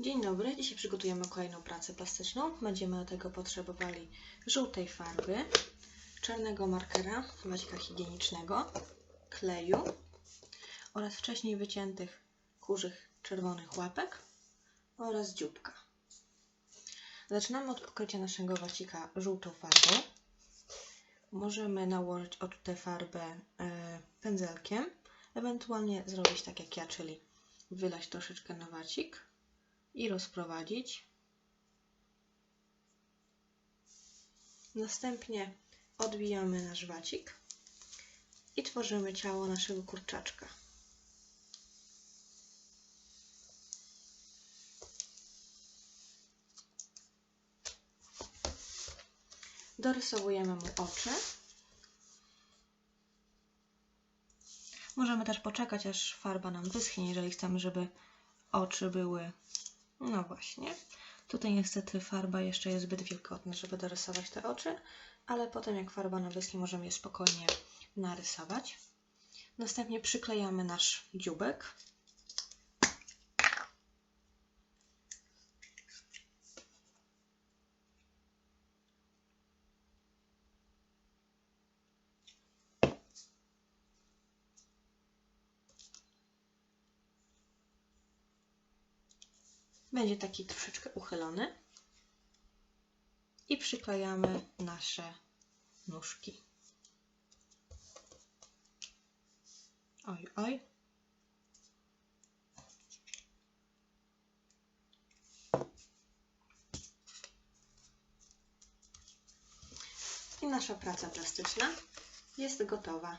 Dzień dobry, dzisiaj przygotujemy kolejną pracę plastyczną. Będziemy do tego potrzebowali żółtej farby, czarnego markera, wadzika higienicznego, kleju oraz wcześniej wyciętych kurzych czerwonych łapek oraz dzióbka. Zaczynamy od pokrycia naszego wacika żółtą farbą. Możemy nałożyć odtutę farbę e, pędzelkiem, ewentualnie zrobić tak jak ja, czyli wylać troszeczkę na wacik i rozprowadzić. Następnie odbijamy nasz wacik i tworzymy ciało naszego kurczaczka. Dorysowujemy mu oczy. Możemy też poczekać, aż farba nam wyschnie, jeżeli chcemy, żeby oczy były. No właśnie. Tutaj niestety farba jeszcze jest zbyt wilgotna, żeby dorysować te oczy, ale potem jak farba nam wyschnie, możemy je spokojnie narysować. Następnie przyklejamy nasz dzióbek. Będzie taki troszeczkę uchylony. I przyklejamy nasze nóżki. Oj, oj. I nasza praca plastyczna jest gotowa.